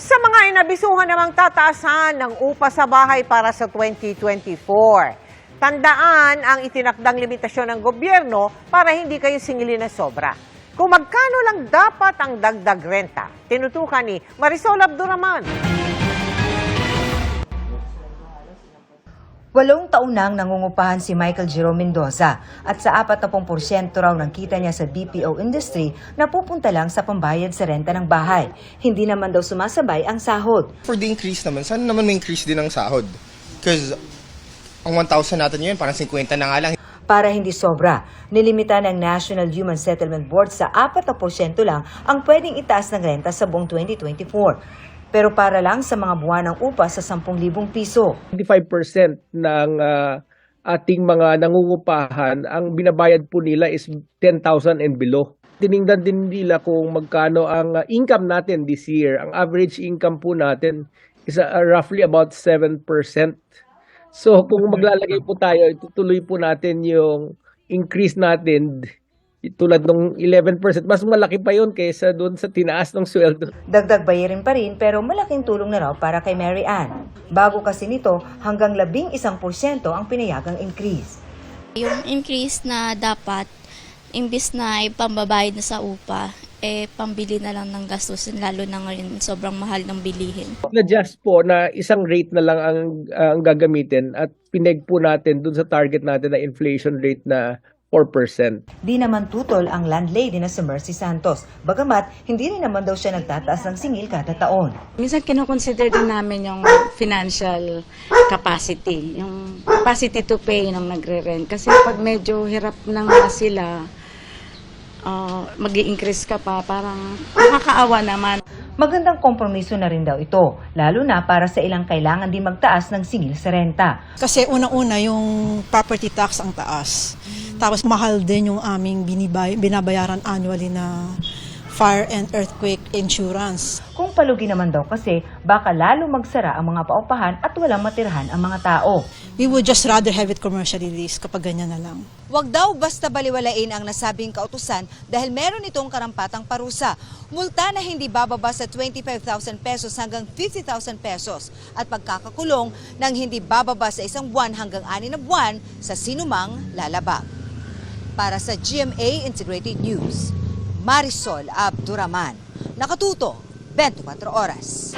Sa mga inabisuhan namang tataasan ng upa sa bahay para sa 2024. Tandaan ang itinakdang limitasyon ng gobyerno para hindi kayo singilin na sobra. Kung magkano lang dapat ang dagdag renta, tinutukan ni Marisol Abduraman. Walong taon nang nangungupahan si Michael Jerome Mendoza at sa 40% raw ng kita niya sa BPO industry na pupunta lang sa pambayad sa renta ng bahay. Hindi naman daw sumasabay ang sahod. For the increase naman, sana naman may increase din ang sahod. Because ang 1,000 natin yun, parang 50 na nga lang. Para hindi sobra, nilimita ng National Human Settlement Board sa 40% lang ang pwedeng itaas ng renta sa buong 2024. Pero para lang sa mga buwan ng upa sa 10,000 piso. 25% ng ah, ating mga nangungupahan, ang binabayad po nila is 10,000 and below. Tiningnan din nila kung magkano ang ah, income natin this year. Ang average income po natin is ah, roughly about 7%. So kung maglalagay po tayo, itutuloy po natin yung increase natin tulad ng 11%. Mas malaki pa yun kaysa doon sa tinaas ng sweldo. Dagdag bayarin pa rin pero malaking tulong na raw para kay Mary Ann. Bago kasi nito, hanggang 11% ang pinayagang increase. Yung increase na dapat, imbis na ipambabayad na sa upa, eh pambili na lang ng gastusin lalo na ngayon sobrang mahal ng bilihin. na-adjust po na isang rate na lang ang, ang gagamitin at pineg po natin dun sa target natin na inflation rate na 4%. Di naman tutol ang landlady na si Mercy Santos. Bagamat, hindi rin naman daw siya nagtataas ng singil kada taon. Minsan kinoconsider din namin yung financial capacity, yung capacity to pay ng nagre-rent. Kasi pag medyo hirap na nga sila, uh, mag increase ka pa, parang nakakaawa naman. Magandang kompromiso na rin daw ito, lalo na para sa ilang kailangan din magtaas ng singil sa renta. Kasi unang-una yung property tax ang taas. Tapos mahal din yung aming binibay, binabayaran annually na fire and earthquake insurance. Kung palugi naman daw kasi, baka lalo magsara ang mga paupahan at walang matirhan ang mga tao. We would just rather have it commercially leased kapag ganyan na lang. Huwag daw basta baliwalain ang nasabing kautusan dahil meron itong karampatang parusa. Multa na hindi bababa sa 25,000 pesos hanggang 50,000 pesos at pagkakakulong ng hindi bababa sa isang buwan hanggang anin na buwan sa sinumang lalabag. Para sa GMA Integrated News, Marisol Abduraman. Nakatuto, 24 oras.